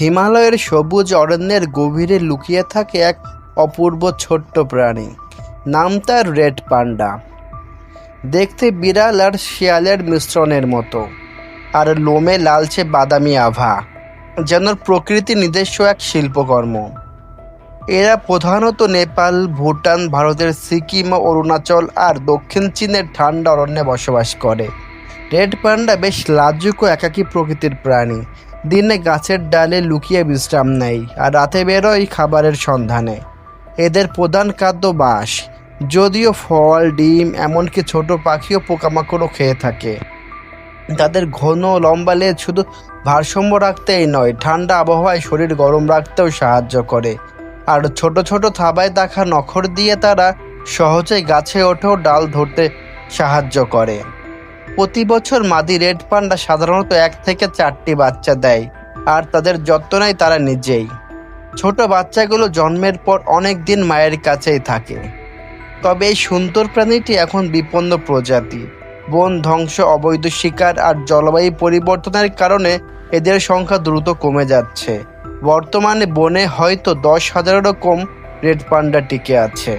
হিমালয়ের সবুজ অরণ্যের গভীরে লুকিয়ে থাকে এক অপূর্ব ছোট্ট প্রাণী। নাম তার রেড পান্ডা। দেখতে বিড়াল আর শিয়ালের মিশ্রণের মতো। আর লোমে লালচে বাদামি আভা, যেন প্রকৃতি নিজস্ব এক শিল্পকর্ম। এরা প্রধানত নেপাল, ভুটান, ভারতের সিকিম, অরুণাচল আর দক্ষিণ চীনের ঠান্ডা অরণ্যে বসবাস করে। রেড পান্ডা বেশ লাজুক একাকী প্রকৃতির প্রাণী। দিনে গাছের ডালে লুকিয়ে বিশ্রাম নেয় আর রাতে বেরোয় খাবারের সন্ধানে। এদের প্রধান খাদ্য বাঁশ। যদিও ফল, ডিম, এমনকি ছোট পাখিও পোকামাকড়ও খেয়ে থাকে। তাদের ঘন লম্বা লেজ শুধু ভারসাম্য রাখতেই নয়, ঠান্ডা আবহাওয়ায় শরীর গরম রাখতেও সাহায্য করে। আর ছোট ছোট থাবায় দেখা নখর দিয়ে তারা সহজেই গাছে ওঠেও ডাল ধরতে সাহায্য করে। প্রতি বছর মাদি রেড পান্ডা সাধারণত এক থেকে চারটি বাচ্চা দেয়, আর তাদের যত্ন নেয় তারা নিজেই। ছোট বাচ্চাগুলো জন্মের পর অনেক দিন মায়ের কাছেই থাকে। তবে এই সুন্দর প্রাণীটি এখন বিপন্ন প্রজাতি। বন ধ্বংস, অবৈধ শিকার আর জলবায়ু পরিবর্তনের কারণে এদের সংখ্যা দ্রুত কমে যাচ্ছে। বর্তমানে বনে হয়তো দশ হাজারেরও কম রেড পান্ডা টিকে আছে।